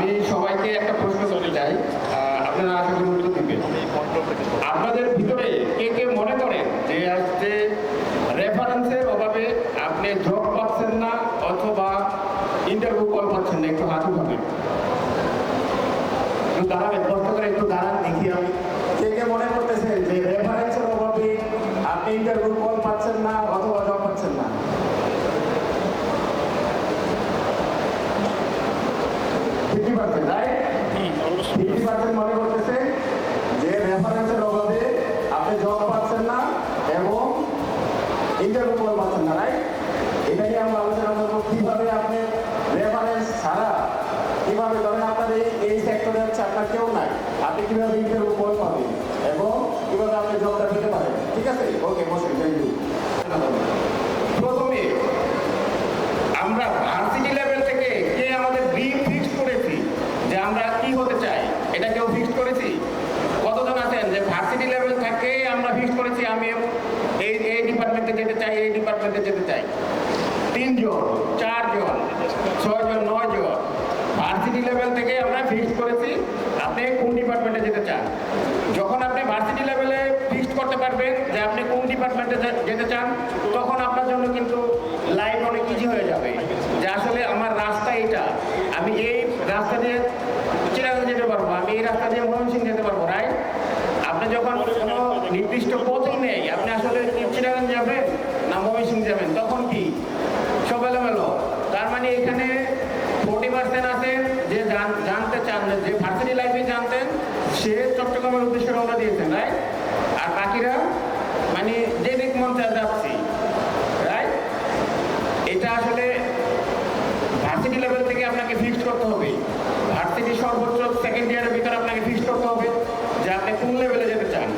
আমি সবাইকে একটা প্রশ্ন করতে চাই। আপনারা আশা করি উত্তর দিবেন। আপনাদের ভিতরে কে কে মনে করেন যে আজকে রেফারেন্সের অভাবে আপনি জব পাচ্ছেন না অথবা ইন্টারভিউ কল পাচ্ছেন না? একটু হাত উঠাবেন একটু দাঁড়াবেন করে একটু দাঁড়ান দেখি আমি কে কে মনে করতেছেন যে রেফারেন্সের অভাবে আপনি ইন্টারভিউ কল পাচ্ছেন না অথবা জব পাচ্ছেন না fifty percent right fifty percent মনে করতেছে যে রেফারেন্সের অভাবে আপনি জব পাচ্ছেন না এবং ইন্টারভিউ করে পাচ্ছেন না রাইট এটা আমরা আলোচনা করব। কীভাবে আপনি রেফারেন্স ছাড়া কীভাবে ধরেন আপনার এই এই সেক্টরে হচ্ছে আপনার কেউ নাই, আপনি কীভাবে ইন্টারভিউ উপর পাবেন এবং কীভাবে আপনি জবটা পেতে পারেন? ঠিক আছে? ওকে বসুন থ্যাংক ইউ প্রথমে আমরা ভার্সিটি লেভেল থেকে কে আমাদের ড্রিম ফিক্স করেছি যে আমরা কি হতে চাই এটা কেউ ফিক্স করেছি কতজন আছেন যে ভার্সিটি লেভেল থেকে আমরা ফিক্স করেছি আমি এই এই ডিপার্টমেন্টে যেতে চাই এই ডিপার্টমেন্টে যেতে চাই তিনজন চারজন ছয়জন নয়জন ভার্সিটি লেভেল থেকে আমরা ফিক্স করেছি, আপনি কোন ডিপার্টমেন্টে যেতে চান? যখন আপনি ভার্সিটি লেভেলে ফিক্সড করতে পারবেন, যে আপনি কোন ডিপার্টমেন্টে যেতে চান, তখন আপনার জন্য কিন্তু লাইফ অনেক ইজি হয়ে যাবে। যে আসলে আমার রাস্তা এটা। আমি এই রাস্তা দিয়ে চিরাগঞ্জ যেতে পারব আমি এই রাস্তা দিয়ে ময়মনসিং যেতে পারব রাইট আপনি যখন কোনো নির্দিষ্ট পথই নেই, আপনি আসলে চিরাগঞ্জ যাবেন না ময়মনসিং যাবেন, তখন কি সব এলোমেলো তার মানে এখানে ফোর্টি পার্সেন্ট আছেন যে জান- জানতে চান যে ভার্সিটি লাইফে জানতেন সে চট্টগ্রামের উদ্দেশ্যে রওনা দিয়েছেন রাইট আর বাকিরা মানে যে দিক মন চায় যাচ্ছি রাইট এটা আসলে ভার্সিটি লেভেল থেকে আপনাকে ফিক্সড করতে হবে ভার্সিটি সর্বোচ্চ সেকেন্ড ইয়ারের ভিতরে আপনাকে ফিক্সড করতে হবে যে আপনি কোন লেভেলে যেতে চান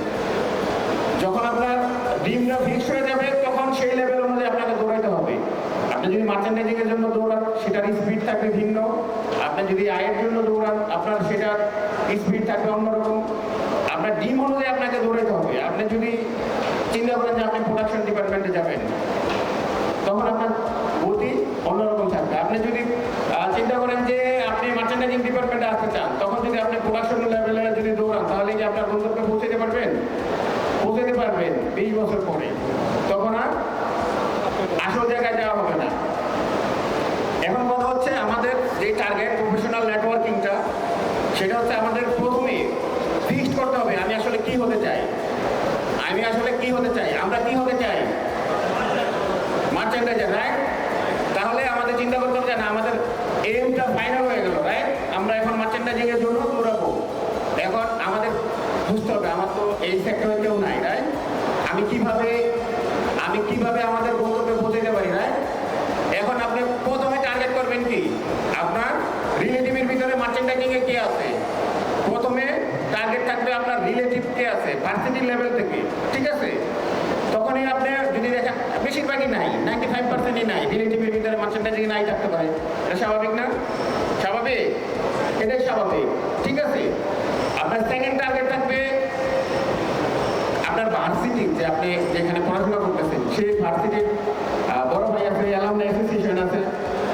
যখন আপনার ডিমটা ফিক্স হয়ে যাবে তখন সেই লেভেল অনুযায়ী আপনাকে দৌড়াইতে হবে আপনি যদি মার্চেন্ডাইজিং এর জন্য দৌড়ান, সেটার স্পিড থাকবে ভিন্ন। আপনি যদি আয়ের জন্য দৌড়ান, আপনার সেটার স্পিড থাকবে অন্যরকম। আপনার ডিম অনুযায়ী আপনাকে দৌড়াইতে হবে। আপনি যদি চিন্তা করেন যে আপনি প্রোডাকশন ডিপার্টমেন্টে যাবেন, তখন আপনার গতি অন্যরকম থাকবে। আপনি যদি আহ, চিন্তা করেন যে আপনি মার্চেন্ডাইজিং ডিপার্টমেন্টে আসতে চান তখন যদি আপনি প্রোডাকশন লেভেলে যদি দৌড়ান তাহলে কি আপনার গন্তব্যে পৌঁছাতে পারবেন পৌঁছাতে পারবেন বিশ বছর পরে তখন আর আসল জায়গায় যাওয়া হবে না এখন কথা হচ্ছে আমাদের যে টার্গেট প্রফেশনাল নেটওয়ার্কিংটা সেটা হচ্ছে আমাদের প্রথমে ফিক্সড করতে হবে, আমি আসলে কি হতে চাই? আমি আসলে কি হতে চাই? আমরা কি হতে চাই? মার্চেন্ডাইজার রাইট তাহলে আমাদের চিন্তা করতে হবে না, আমাদের এমটা ফাইনাল হয়ে গেল রাইট আমরা এখন মার্চেন্ডাইজিং এর জন্য দৌড়াবো এখন আমাদের বুঝতে হবে, আমার তো এই সেক্টরে কেউ নাই রাইট আমি কীভাবে আমি কীভাবে আমাদের গন্তব্যে পৌঁছাতে পারি রাইট এখন আপনি প্রথমে টার্গেট করবেন কি? মার্চেন্ডাইজিং কে আছে? প্রথমে টার্গেট থাকবে আপনার রিলেটিভ কে আছে ভার্সিটি লেভেল থেকে, ঠিক আছে? তখনই আপনি যদি দেখেন, বেশিরভাগই নাই নাইনটি ফাইভ পার্সেন্টই নাই রিলেটিভের ভিতরে মার্চেন্ডাইজিং নাই থাকতে পারে। এটা স্বাভাবিক না? স্বাভাবিক? এটাই স্বাভাবিক, ঠিক আছে? আপনার সেকেন্ড টার্গেট থাকবে আপনার ভার্সিটি যে আপনি যেখানে পড়াশোনা করতেছেন সেই ভার্সিটির বড় ভাই আছে অ্যালামনাই অ্যাসোসিয়েশন আছে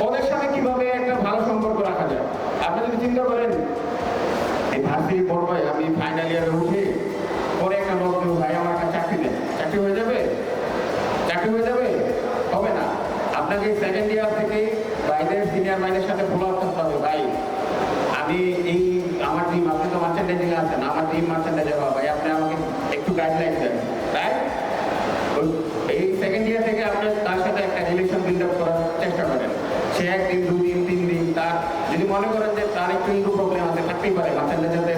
ওদের সাথে কীভাবে একটা ভালো সম্পর্ক রাখা যায় আপনি যদি চিন্তা করেন বড় আমি ফাইনাল ইয়ারে উঠে পরে একটা লোক ভাই, আমার একটা চাকরি দেন চাকরি হয়ে যাবে? চাকরি হয়ে যাবে? হবে না। আপনাকে সেকেন্ড ইয়ার থেকে বাইরের সিনিয়র মাইনের সাথে ফলো আপ করতে হবে। ভাই, আমি এই, আমার টিম আপনি তো মার্চেন্ডাইজিং আছেন, আমার টিম মার্চেন্ডাইজার হওয়া ভাই, আপনি আমাকে একটু গাইডলাইন দেন। তাই এই সেকেন্ড ইয়ার থেকে আপনি তার সাথে একটা রিলেশন বিল্ড আপ করার চেষ্টা করেন। সে একদিন, দুদিন, তিন দিন, তার, যদি মনে করেন যে তার একটু ইগো প্রবলেম আছে, থাকতেই পারে মার্চেন্ডাইজারদের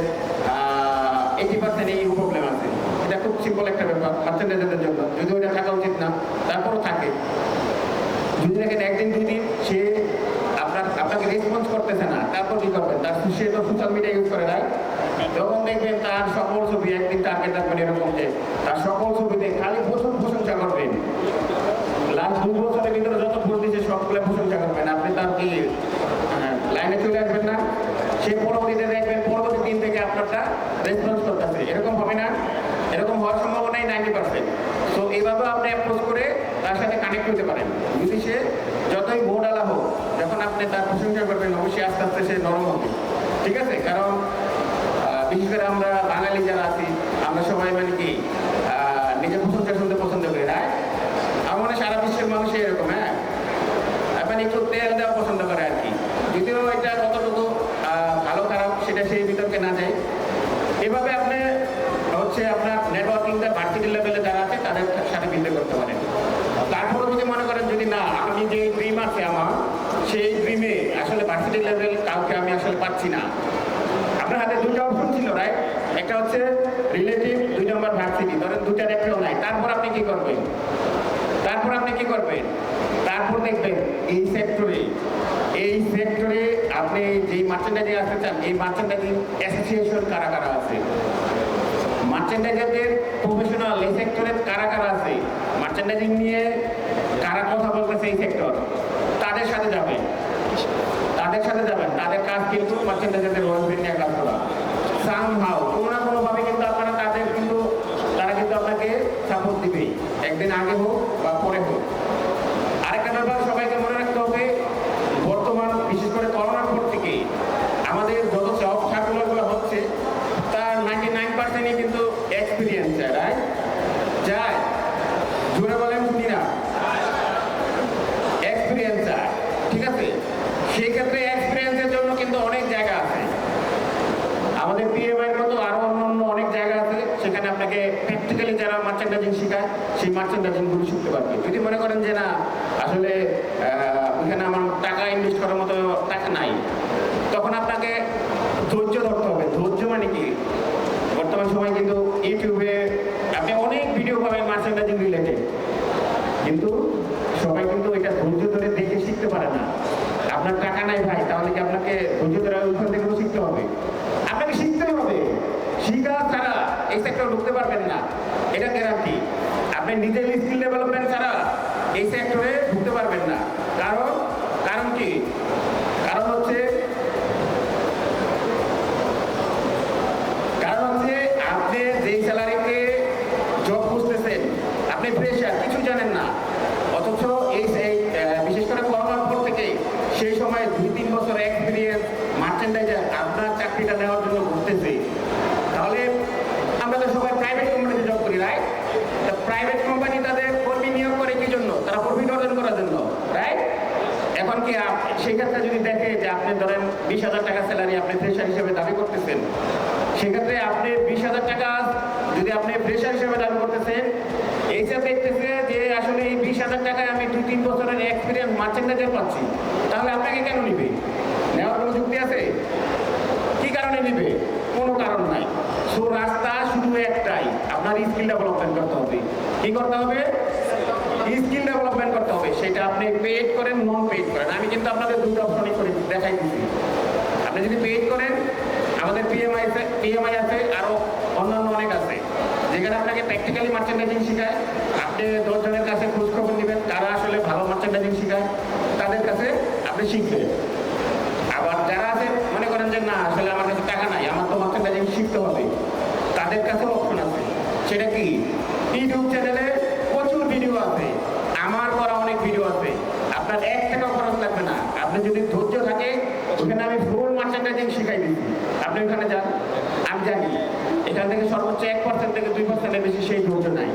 এইটি পার্সেন্ট এই প্রবলেম আছে। এটা খুব সিম্পল একটা ব্যাপার মার্চেন্ডাইজারদের জন্য। যদি ওটা থাকা উচিত না, তারপরও থাকে। যদি দেখেন একদিন দুই দিন সে আপনার, আপনাকে রেসপন্স করতেছে না, তারপর কি করবেন? তার সে তো সোশ্যাল মিডিয়া ইউজ করে নাই যখন দেখবেন তার সকল ছবি একদিন টার্গেট রাখবেন এরকম যে, তার সকল ছবিতে খালি প্রচুর প্রশংসা করবেন লাস্ট দুই বছরের ভিতরে যত ভোট দিয়েছে সবগুলো প্রশংসা করবেন আপনি তার কি লাইনে চলে আসবেন না সে পরবর্তীতে দেখবেন পরবর্তী দিন থেকে আপনারটা রেসপন্স করতেছে এরকম হবে না এরকম হওয়ার সম্ভাবনাই নাইনটি পার্সেন্ট তো এইভাবে আপনি অ্যাপ্রোচ করে তার সাথে কানেক্ট হতে পারেন যদি সে যতই ভোট আলা হোক, যখন আপনি তার প্রশংসা করবেন, অবশ্যই আস্তে আস্তে সে নরম হবে। ঠিক আছে? কারণ বিশেষ করে আমরা বাঙালি যারা আছি, আমরা সবাই মানে কি নিজের প্রশংসা শুনতে পছন্দ করি না আমার সারা বিশ্বের মানুষ এরকম হ্যাঁ? মানে একটু তেল দেওয়া পছন্দ করে আর কি। যদিও এটা কতটুকু আহ, ভালো খারাপ সেটা সেই বিতর্কে না যায় এভাবে আপনি হচ্ছে আপনার নেটওয়ার্কিংটা ভার্সিটি লেভেলে যারা আছে তাদের সাথে বিদ্যা করতে পারেন তারপরে যদি মনে করেন যদি না আমি যে ড্রিম আছে আমার সেই ড্রিমে আসলে ভার্সিটি লেভেল কাউকে আমি আসলে পাচ্ছি না আপনার হাতে দুটো অপশন ছিল রাইট একটা হচ্ছে রিলেটিভ দুই নম্বর ভার্সিটি ধরেন দুটার একটাও নাই তারপর আপনি কি করবেন করবেন। তারপর দেখবেন এই সেক্টরে এই সেক্টরে আপনি যেই মার্চেন্ডাইজিং আসতে চান, এই মার্চেন্ডাইজিং অ্যাসোসিয়েশন কারা কারা আছে? মার্চেন্ডাইজারদের প্রফেশনাল এই সেক্টরে কারা কারা আছে? মার্চেন্ডাইজিং নিয়ে কারা কথা বলতেছে এই সেক্টর তাদের সাথে যাবেন। তাদের সাথে যাবেন। তাদের কাজ কিন্তু মার্চেন্ডাইজারদের ওয়েলবিং নিয়ে কাজ করা। সামহাও কোনো না কোনোভাবে কিন্তু আপনারা তাদের কিন্তু, তারা কিন্তু আপনাকে সাপোর্ট দিবেই। একদিন আগে হোক বা পরে হোক আরেকটা ব্যাপার সবাইকে মনে রাখতে হবে বর্তমান বিশেষ করে করোনার পর থেকে আমাদের যত জব সার্কুলারগুলো হচ্ছে তার নাইনটি নাইন পার্সেন্টই কিন্তু এক্সপিরিয়েন্স যায় রাইট যায় জোরে বলেন শুনি না এক্সপিরিয়েন্স যায় ঠিক আছে সেই ক্ষেত্রে এক্সপিরিয়েন্সের জন্য কিন্তু অনেক জায়গা আছে। আমাদের পিএমআইয়ের মতো আরও অন্য অনেক জায়গা আছে, সেখানে আপনাকে প্র্যাকটিক্যালি যারা মার্চেন্ডাইজিং শেখায়, সেই মার্চেন্ডাইজিংগুলো শিখতে পারবে। যদি মনে করেন যে না, আসলে ওইখানে আমার টাকা ইনভেস্ট করার মতো টাকা নাই তখন আপনাকে ধৈর্য ধরতে হবে ধৈর্য মানে কি বর্তমান সময় কিন্তু ইউটিউবে আপনি অনেক ভিডিও পাবেন মার্চেন্ডাইজিং রিলেটেড কিন্তু সবাই কিন্তু এটা ধৈর্য ধরে দেখে শিখতে পারে না আপনার টাকা নাই ভাই তাহলে কি আপনাকে ধৈর্য ধরে ওইখান থেকেও শিখতে হবে আপনাকে শিখতে হবে শিখা ছাড়া ঢুকতে পারবেন না। এটা গ্যারান্টি আপনি নিজের স্কিল ডেভেলপমেন্ট ছাড়া এই সেক্টরে ঢুকতে পারবেন না। কারণ কারণ কি কারণ হচ্ছে কারণ হচ্ছে আপনি যেই স্যালারিতে জব খুঁজতেছেন আপনি ফ্রেশার কিছু জানেন না অথচ এই এই, আহ, বিশেষ করে করোনার পর থেকে সেই সময় দুই তিন বছর এক্সপিরিয়েন্স মার্চেন্ডাইজার আপনার চাকরিটা নেওয়ার জন্য ঘুরতেছে তাহলে আমরা তো সবাই প্রাইভেট কোম্পানিতে জব করি রাইট প্রাইভেট কোম্পানি তাদের কর্মী নিয়োগ করে কি জন্য তারা প্রফিট অর্জন করার জন্য রাইট এখন কি আপ- সেই ক্ষেত্রে যদি দেখে যে আপনি ধরেন বিশ হাজার টাকা স্যালারি আপনি ফ্রেশার হিসেবে দাবি করতেছেন সেক্ষেত্রে আপনি বিশ হাজার টাকা যদি আপনি ফ্রেশার হিসেবে দাবি করতেছেন এইসব দেখতেছে যে আসলে এই বিশ হাজার টাকায় আমি দুই, তিন বছরের এক্সপিরিয়েন্স মার্চেন্ডাইজার পাচ্ছি, তাহলে আপনাকে কেন নিবে? নেওয়ার কোনো যুক্তি আছে? কি কারণে নিবে? কোনো কারণ নাই। সো রাস্তা শুধু একটাই, আপনার স্কিল ডেভেলপমেন্ট করতে হবে। কি করতে হবে? স্কিল ডেভেলপমেন্ট করতে হবে, সেটা আপনি পেড করেন নন পেড করেন। আমি কিন্তু আপনাদের দুটো অপশনই করে দেখাই দিচ্ছি আপনি যদি পেড করেন, আমাদের পিএমআই পিএমআই আছে আরও অন্যান্য অনেক আছে। যেখানে আপনাকে প্র্যাকটিক্যালি মার্চেন্ডাইজিং শেখায়। আপনি দশজনের কাছে খোঁজ খবর নেবেন, তারা আসলে ভালো মার্চেন্ডাইজিং শেখায়, তাদের কাছে আপনি শিখবেন। আবার যারা আছে, মনে করেন যে না, আসলে আমার কাছে টাকা নাই, আমার তো মার্চেন্ডাইজিং শিখতে হবে। তাদের কাছে অপশন আছে। সেটা কি? ইউটিউব চ্যানেলে প্রচুর ভিডিও আছে আমার করা অনেক ভিডিও আছে আপনার এক টাকা খরচ লাগবে না আপনি যদি ধৈর্য থাকে ওখানে আমি ফুল মার্চেন্ডাইজিং শিখাই দিচ্ছি আপনি ওখানে যান আমি জানি এখান থেকে সর্বোচ্চ এক পার্সেন্ট থেকে দুই পার্সেন্টের বেশি সেই ধৈর্য নাই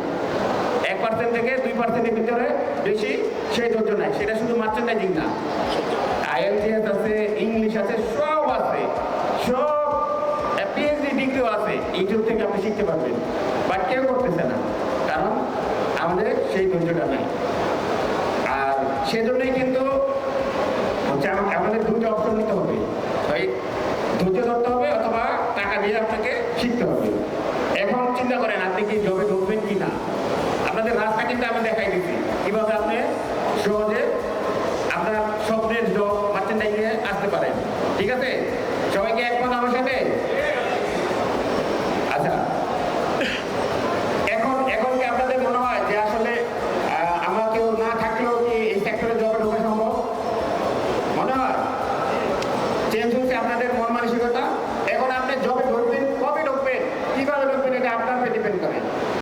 এক পার্সেন্ট থেকে দুই পার্সেন্টের ভিতরে বেশি, সেই ধৈর্য নাই। সেটা শুধু মার্চেন্ডাইজিং না। আইএলটিএস আছে ইংলিশ আছে, সব আছে। সব পিএইচডি ডিগ্রিও আছে। ইউটিউব থেকে আপনি শিখতে পারবেন। বাট কেউ করতেছে না। কারণ আমাদের সেই ধৈর্যটা নাই। আর সেজন্যই কিন্তু হচ্ছে আম- আমাদের